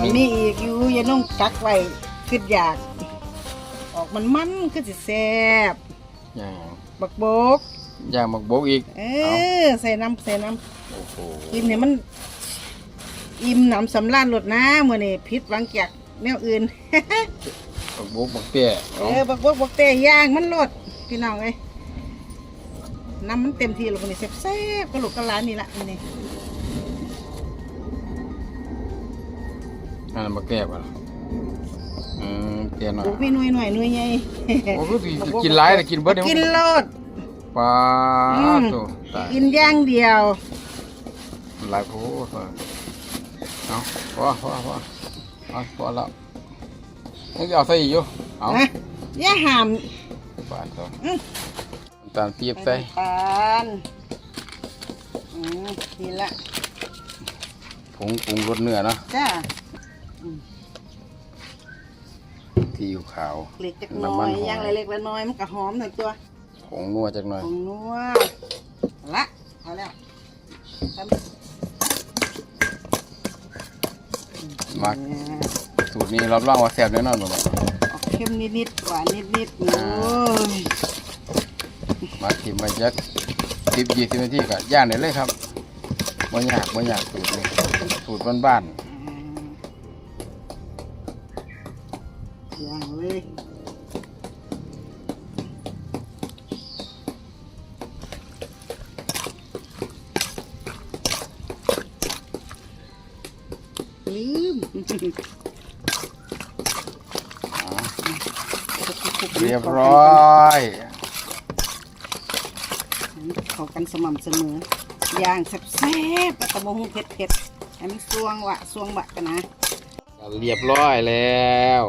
มันึนงมีอีกอยู่อย่านุ่งกักไว้คืออยาก ออกมันมันคือสิแซ่บอย่างบักโบกอย่างหมักบกอีกเออใส่น้ำใส่น้โอ้โหำกินเนี่ยมัน อิ่มหนำสำราญรสนะมื่อนี่พิษหวังจากแนวอื่นหมักบกหมักเปี้ยเอเอาอบักบกบักเตะย่างมันรสพี่น้องเอ้ยน้ำมันเต็มที่แล้ววันนี้แซ่บๆกระโหลกกระลานนี่ละมื้อนี่ อันนั้นหมักเปี้ยป่ะล่ะอืมเปี้ยหน่อยบุกพี่หน่วยหน่อยหน่วยใหญ่โอ้ก็สิกินหลายแต่กินเบิดเดี๋ยวกินรสปลาอืม ตัวตายกินอย่างเดียว หลายโพดว่ะเอาพอพอพอเอาพอแล้วนี่จะเอาใส่อีกอยู่เอานะอย่าหาม บาทตัวอืมน้ำตาลปี๊บใส่น้ำตาลอืมนี่ละผงปรุงรสเนื้อเนาะจ้า ที่อยู่ขาวเล็กจักหน้น้ำมัอนยหอมย่างเล็กๆละน้อยมันก็หอมหน่อยตัวผงนัวจักหน่อยของนัวละพอแล้วทำมักสูตรนี้รับรองว่าแซ่บแน่นอนหมดเลยออกเค็มนิดๆหวานนิดๆโอ้ยมาทิมมาจักสิบยี่สิบนาทีก็ย่างได้เลยครับบ่ยากบ่ยากสูตรนี้สูตรบ้านอ เลยลืมๆอ๋อเรียบร้อยเข้ากันสม่ำเสมอย่างแซ่บๆแล้วก็มะฮุ่งเผ็ดๆให้มันสวงวะสวงบะกันนะก็เรียบร้อยแล้ว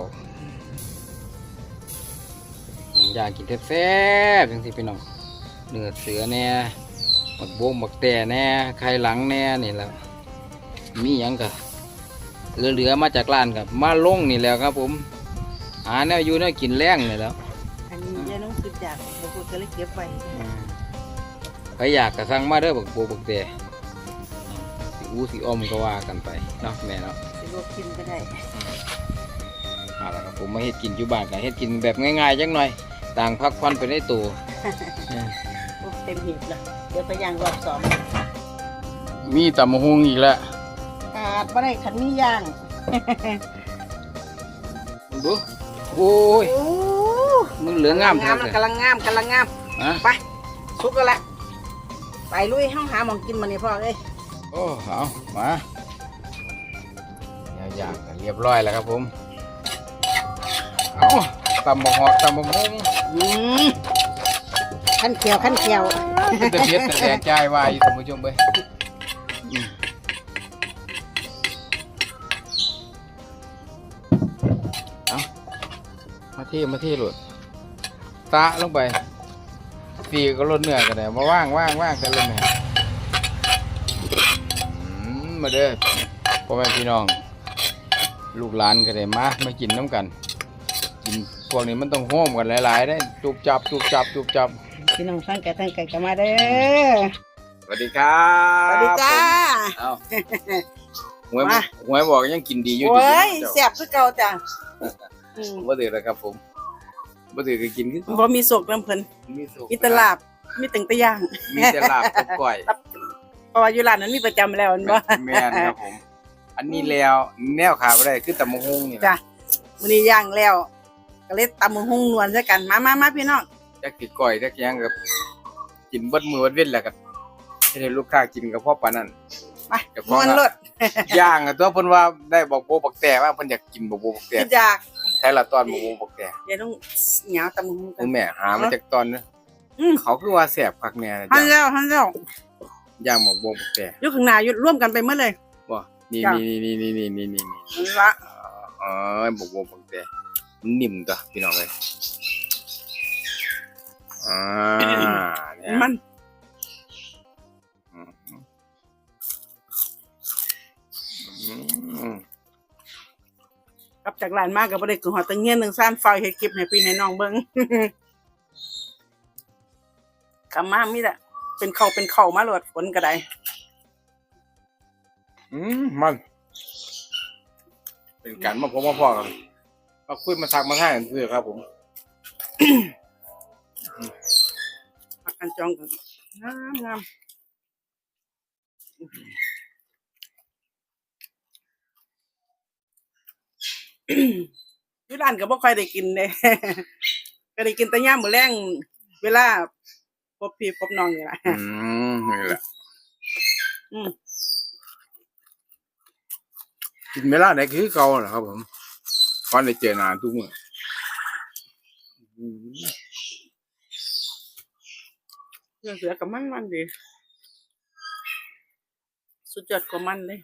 อยากกินแซ่บๆจังสิพี่น้องเนื้อเสือแน่หมักบงหมักแต่แน่ไข่หลังแน่นี่แหล้วมีหยังก็เหลือๆมาจากร้านกับมาลงนี่แหล้วครับผมหาแนวอยู่แนวกินแรงนี่แหล้วอันนี้ยายน้องคือจากบางคนก็เลยเก็บไว้ใครอยากก็สั่งมาเด้อบักโบบักแต่สิอู้สิอมก็ว่ากันไปเนาะแม่เนาะสิลวกกินก็ได้เอาละครับผมมาเฮ็ดกินอยู่บ้านก็เฮ็ดกินแบบง่ายๆจังหน่อย ต่างพักควันไปในตัวเออโอ้เต็มหีบละเดี๋ยวไปย่างรอบสองมีตำมะฮุงอีกแล้วขาดบ่ได้ขันมีย่าง ดูโอ้ยโอ้มันเหลืองงามงามเลยกำลังงามกำลังงามฮะไปสุกแล้วละไปลุยห้องหาหมองกินมานี่พ่อเอ้ยโอ้เอามาแนวอย่างก็เรียบร้อยแล้วครับผมเอา ตำมะฮอกตำมะฮุงอืมขั้นเขียวขั้นเขียวเป็นแต่เพียรแต่แตกใจวายท่านผู้ชมเบ้ยอืมเอามาเที่มาเที่หลุดตะลงไปตีก็ลดเนื้อกันเลยมาว่างว่างว่างกันเลยแม่อืมมาเด้อพ่อแม่พี่น้อง ลูกหลานกันเลยมามากินน้ำกันกิน พวกนี้มันต้องโฮมกันหลายๆได้จุบจับจุบจับจุบจับพี่น้องทั้งไก่ทั้งไก่ก็มาเด้อสวัสดีครับสวัสดีจ้าเอาหวยมาหวยบอกยังกินดีอยู่โอ้ดียแซ่บคือเก่าจ้ะอืมบ่ถือแล้วครับผมบ่ถือก็กินคือบ่มีโศกน้ำเพิ่นมีสุขมีแตลาบมีตึงตะย่างมีแต่ลาบกับก้อยเพราะว่าอยู่ร้านนั้นมีประจำแล้วแมันบ่แม่นครับผม อันนี้แล้วแนวขาบ่ได้คือตำมะฮุงนี่จ้ะมื้อนี้ย่างแล้ว ก็เลยตำบักหุ่งนวลซะกันมามามาพี่น้องจักสิก้อยจักหยังก็กินเบิดมื้อเบิดเว้นแล้วก็ให้ได้ลูกค้ากินก็พอปานนั้นไปเดี๋ยวนก่อนวลนะ รถย่างอะตัวเพิ่นว่าได้บอกโบบักแต่ว่าเพิ่นอยากกินบอกโบบักแต่คิดอยากใช้ละตอนบอกโบบักแต่เดี๋ยวต้องเหนียวตำบักหุ่งกัคุน ณแม่หามาจากตอนนะอืม เขาคือว่าแซ่บคักแน่นะหันย่างแล้วหันแล้วย่างบอกโบบักแต่อยู่ข้างหน้าอยู่ร่วมกันไปหมดเลย บ่นี่จ้ะ นี่นี่นี่นี่นี่นี่นี่นั่นละอ๋อบอกโบบักแต่มั นนิ่มตัวพี่น้องเลยอ่าเนี่ยมันอืมกลับจากร้านมากกับบ่ได้คือหอดตังเงี้ยนหนึ่งซ่านไฟให้เก็บให้พี่ให้น้องเบิ่งกำมามีแต่เป็นเขาเป็นเขามาโหลดฝนก็ได้อืมมัน เป็นการมาพบมาพ่อกัน มาคุยมาทักมาท่ายกันคือครับผมพักกันจองกันงามงามที่ร้านก็บ่ค่อยได้กินเลยก็ได้กินแต่ย่ามมื้อแรงเวลาพบพี่พบน้องนี่ล่ะอืมนี่แหละอืมกินเวลาไหนคือเก่าเหรอครับผม ก่อนได้เจอนานทุกมื้ออืมเรื่องเสือกับมันมันดี สุดยอดกว่ามันเลย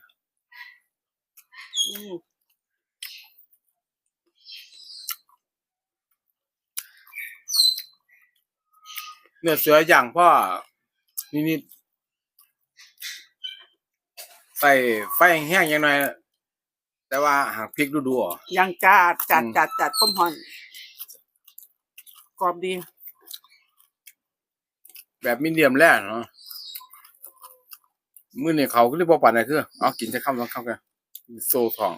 อืมเนื้อเสืออย่างพ่อนิดๆใส่ไฟแห้งๆอย่างหน่อย แต่ว่าหากพริกดูๆอะย่างจัดจัดอืม จัดจัดข้มหอนกรอบดี แบบมีเดียมแร่เนาะมื้อนี้เขาก็เรียกว่าปานใดคือเอากินจะคำสองคำกันโซ่ทอง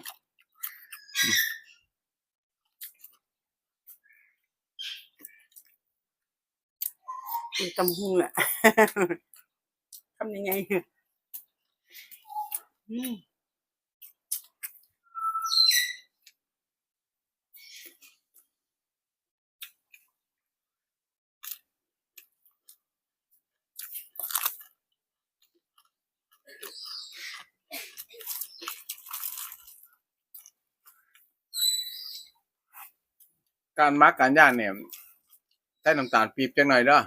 กินตำหุงแหละ ทำยังไงอืม การมักการย่างเนี่ยใช้น้ำตาลปี๊บจังหน่อยเด้อ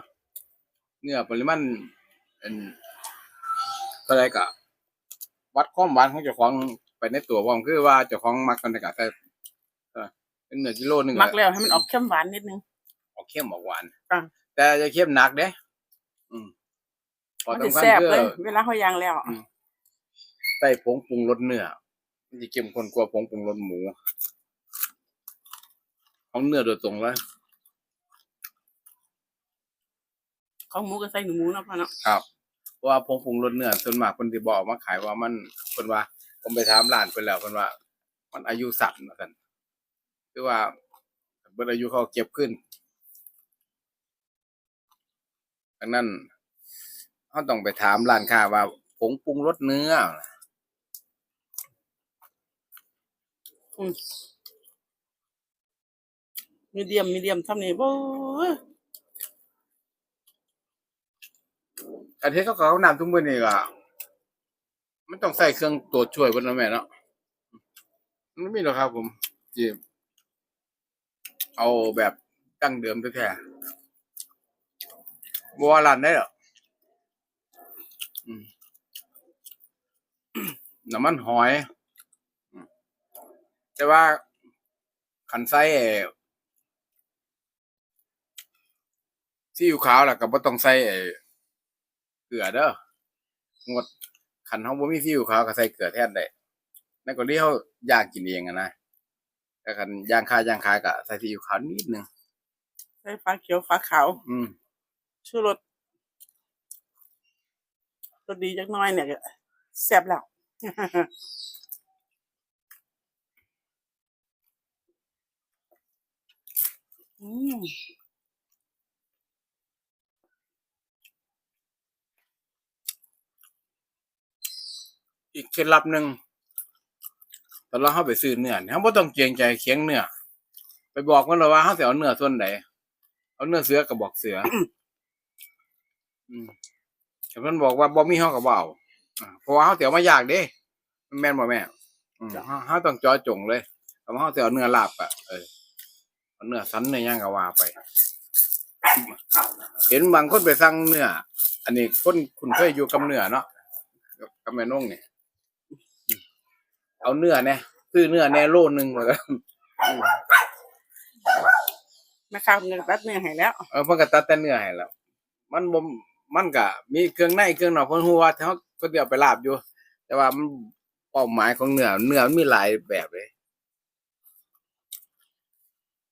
เนื้อปริมาณเป็นเท่าไรกะวัดความหวานของเจ้าของไปในตัวผมคือว่าเจ้าของมักกันแต่กะใส่เออเป็นเนื้อกิโลหนึงมักแล้วให้มันออกเข้มหวานนิดนึงออกเข้มออกหวานอะแต่จะเข้มหนักเด้อืมพอมันจะสำคัญแซ่บคืเลยอเวลาเขาย่างแล้วอืมใส่ผงปรุงรสเนื้อมันจะเข้มข้นกว่าผงปรุงรสหมู ของเนื้อโดยตรงเลยของหมูก็ใส่หนูหมูเนาะพ่อเนาะครับเพราะว่าผงปรุงรสเนื้อส่วนมากคนที่บอกมาขายว่ามันเพิ่นว่า ผมไปถามร้านเพิ่นแล้วเพิ่นว่า มันอายุสั้นว่าซั่นคือว่าเบิ่อายุเขาเก็บขึ้นดังนั้นเขาต้องไปถามร้านค้าว่าผงปรุงรสเนื้อมี มีเดียมมีเดียมทำนี่โอ้ยอันที่เขาเขานำทุกมื้อนี่ก็มันต้องใส่เครื่องตรวจช่วยเพิ่นนะแม่เนาะมันไม่มีหรอกครับ ผมที่เอาแบบตั้งเดิมแท้ๆบ่ว่าร้านได้หรอน้ำมันหอย แต่ว่าคันใส่ไอ้ ซีอิ๊วขาวล่ะก็บ่ต้องใส่ไอ้เกลือเด้องดคันเฮาบ่มีซีอิ๊วขาวก็ใส่เกลือแทนได้นั่นก็เรียกย่างกินเองอะนะแต่คันย่างคายย่างคายก็ใส่ซีอิ๊วขาวนิดนึงใส่ฟ้าเขียวฟ้าขาวอืมชูรสรสดีจักหน้อยเนี่ยก็แซ่บแล้ว อืม อีกเคล็ดลับหนึงตอนเราเฮาไปซื้อเนื้อเนี่ยเฮาบ่ต้องเกรงใจเคียงเนื้อไปบอกมันเลยว่าเฮาสิเอาเนื้อส่วนใดเอาเนื้อเสือก็บอกเสือ อืมแต่เพิ่นบอกว่าบ่มีเฮาก็บ่เอาอ่าเพราะว่าเฮาสิเอามาย่างเด้มันแม่นบ่แม่อืมเฮาเฮาต้องเจอจงเลยถ้าเฮาสิเอาเนื้อลาบอะเออเอาเนื้อสันเนื้อย่างก็ว่าไป เห็นบางคนไปสั่งเนื้ออันนี้คนคุณเคยอยู่กับเนื้อเนาะกับกับแม่นงนี่อืม เอาเนื้อแน่ซื้อเนื้อแน่โลนึงแล้วก็อืมนะครับเงินตัดเนื้อให้แล้วเออเพิ่นก็ตัดแต่เนื้อให้แล้ว มันบ่มันก็มีเครื่องในเครื่องนอกเพิ่นฮู้ว่าเขาเพิ่นสิเอาไปลาบอยู่ แต่ว่ามันเป้าหมายของเนื้อเนื้อมันมีหลายแบบเลย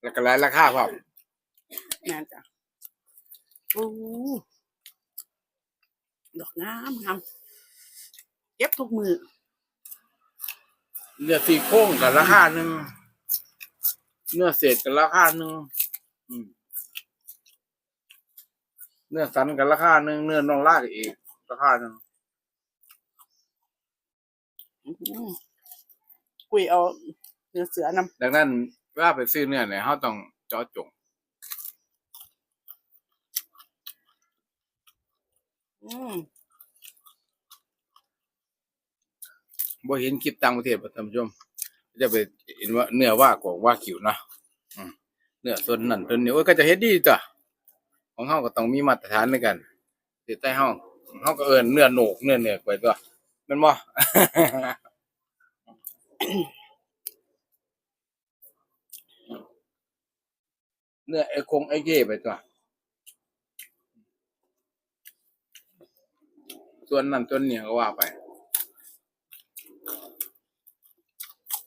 แล้วก็หลายราคาพร้อมแม่นจ้ะโอ้ดอกงามงามเก็บทุกมือ เนื้อสี่โครงกับราคาหนึ่งเนื้อเศษกับราคาหนึ่งเนื้อสันกับราคาหนึ่งเนื้อน่องลากอีกราคาหนึ่งอื้อหือกุยเอาเนื้อเสือนำดังนั้นเวลาไปซื้อเนื้อเนี่ยเขาต้องเจาะจงอืม บ่เห็นคลิปต่างประเทศท่านผู้ชม จะไปเห็นว่าเนื้อว่ากว่าว่าขิวนะอืมเนื้อส่วนนั้นส่วนนี้โอ้ยก็จะเฮ็ดดีจ้ะของเฮาก็ต้องมีมาตรฐานในกันติดใต้เฮาเฮาก็เอิ้นเนื้อโหนกเนื้อเนื้อไปตัวแม่นบ่ เนื้อไอ้คงไอ้เย่ไปตัวส่วนนั้นส่วนนี้ก็ว่าไป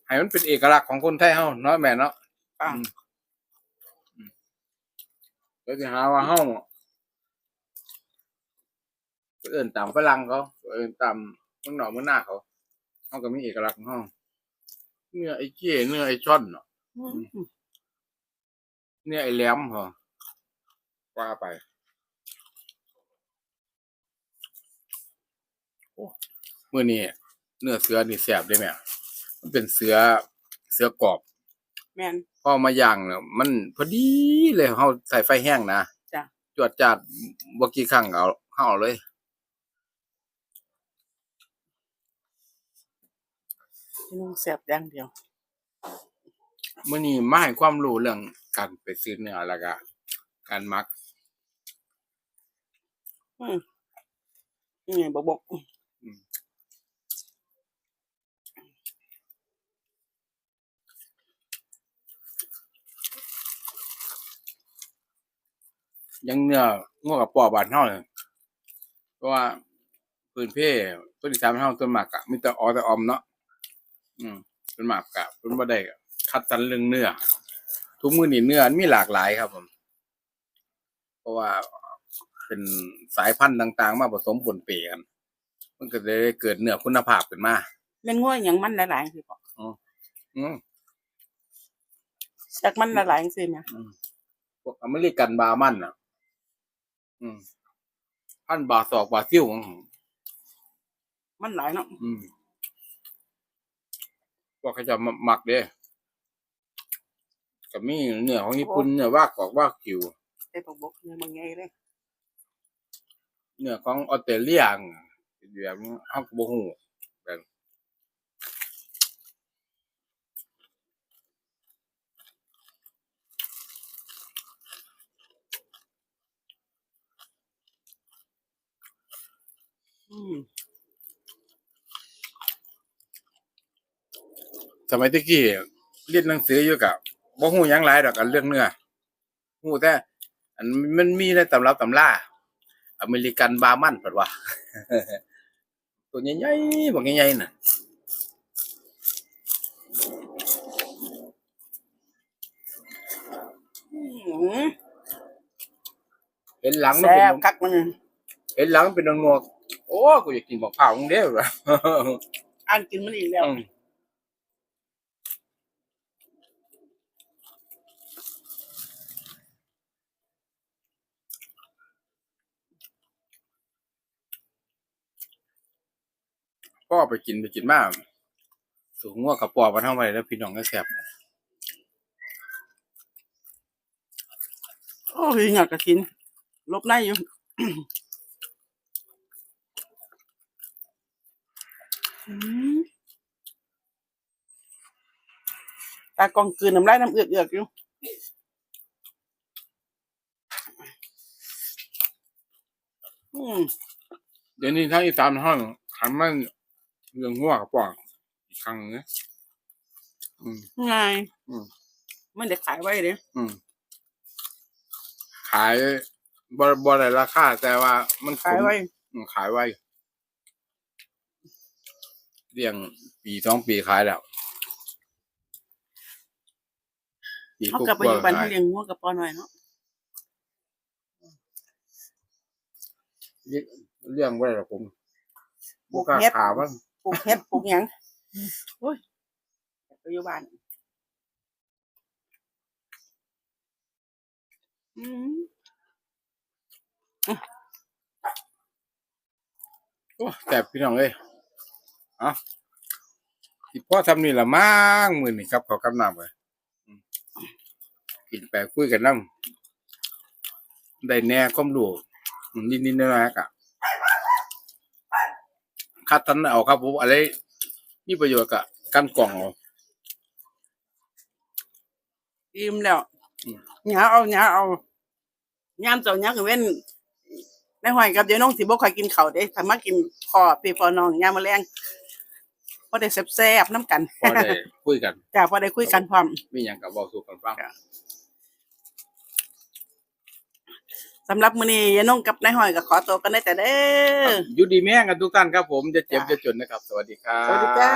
ให้มันเป็นเอกลักษณ์ของคนไทยเฮาเนาะแม่เนาะอะ อืมอืมแล้วสิหาว่าเฮาไปเอิ้นตามฝรั่งเขาไปเอิ้นตามเมืองนอกเมืองหน้าเขาเฮาก็มีเอกลักษณ์ของเฮาเนื้อไอ้เจ้เนื้อไอ้ช่อนเนาะอืมเนื้อไอ้แหลมเหรอว่าไป โอ้มื้อนี้เนื้อเสือนี่แซ่บเด้แม่ มันเป็นเสือเสือกรอบแม่นพอมาย่างเนี่ยมันพอดีเลยเขาใส่ไฟแห้งนะจ้ะ จวดจัดบ่กี่ครั้งเอาเขาเอาเลย พี่น้องแซ่บอย่างเดียว มื้อนี้มาให้ความรู้เรื่องการไปซื้อเนื้อแล้วก็การหมักอืมนี่ไงบอกบอก ยังเนื้องัวกับปอบานเฮาเลยเพราะว่าพื้นเพต้นอีสานบ้านเฮาต้นหมากอะมีแต่ออแต่ออมเนาะอืมต้นหมากกะเพิ่นบ่ได้คัดสรรเรื่องเนื้อ ทุกมื้อนี้เนื้อมีหลากหลายครับผม เพราะว่าเป็นสายพันธุ์ต่าง ๆ มาผสมปนเปกัน มันก็เลยเกิดเนื้อคุณภาพขึ้นมาแม่นง่วยอย่างมันหลายๆสิบอกอืมจากมันหลายๆสิแม่พวกอเมริกันบาร์มันอะอืม พันธุ์บาศอกบาซิลของมันหลายเนาะอืมพวกเขาจะมาหมักเด้ก็มีเนื้อของญี่ปุ่นเนื้อว่ากอกว่ากิวได้บอกบอกเนี่ยบางไงเลยเนื้อของออสเตรเลียแบบนี้เฮาก็บ่ฮู้แบบ อืม ส มัยตะกี้เรียนหนังสืออยู่กับบ่ฮู้หยังหลายดอกกันเรื่องเนื้อฮู้แต่อันมันมีในตำรับตำราอเมริกันบาร์มันเพิ่นว่า ตัวใหญ่ๆบักใหญ่ๆน่ะอืมเห็นหลังมันแซ่เป็นบคักมันเห็นหลังมันเป็นงอกๆโอ้กูอยากกินบักเผาวมึงเด้อว่ะ อ่านกินมันอีกแล้ว อืม ไปกินไปกินมาสูงงัวกับปอบมาเท่าไหร่แล้วพี่น้องก็แซ่บโอ้ยอยากจะกิน ลบได้อยู่อืมตากองคืนน้ำลายน้ำเอือกเอือกๆอยู่อืมเดี๋ยวนี้ทั้งอีสานห้องหันมา เรื่องงัวกับปอบอีกครั้งหนึงนะอืม ง่ายอืม มันจะขายไว้เลยอืม ขายบอบได้ราคาแต่ว่ามันขายไว้ อืมขายไว้เลี้ยงปีสองปีขายแล้วปีปีเขากกลับไปว่าอยู่บ้านๆเขาเลี้ยงงัวกับปอหน่อยเนาะเลี้ยงเลี้ยงไว้หรอกผมปลูกบ่ล้าเฮ็ดขามัน ปลูกเฮ็ดปลูกหยังโอ้ยกลับไปอยู่บ้านอืมโอ้แต่พี่น้องเอ้ยเอะสิพ่อทำนี่ละมั่งมือนี่ครับขอกำน้ำเลยอืมกินไปคุยกันน้ำได้แน่ความรู้อืมนิดๆน้อยๆกะ คัดทันเอาครับผมอะไรมีประโยชน์กะกันกล่องเอาอิ่มแล้วอืมหยาเอาหยาเอายามเจ้าหยาคือเว้นในห้อยกับเดี๋ยวน้องสิบ่ค่อยกินข้าวเด้ถ้ามากินพอพี่พอน้องยามมื้อแลงพอได้แซ่บๆน้ำกันพอได้คุยกันจ้าพอได้คุยกันพร้อมมีอย่างกับบอกสู่กันฟัง สำหรับมื้อนี้ยายน้องกับนายห้อยก็ขอตัวกันได้แต่เด้ออยู่ดีแม่งกันทุกท่านครับผมจะเจ็บจะจนนะครับ สวัสดีครับ สวัสดีจ้า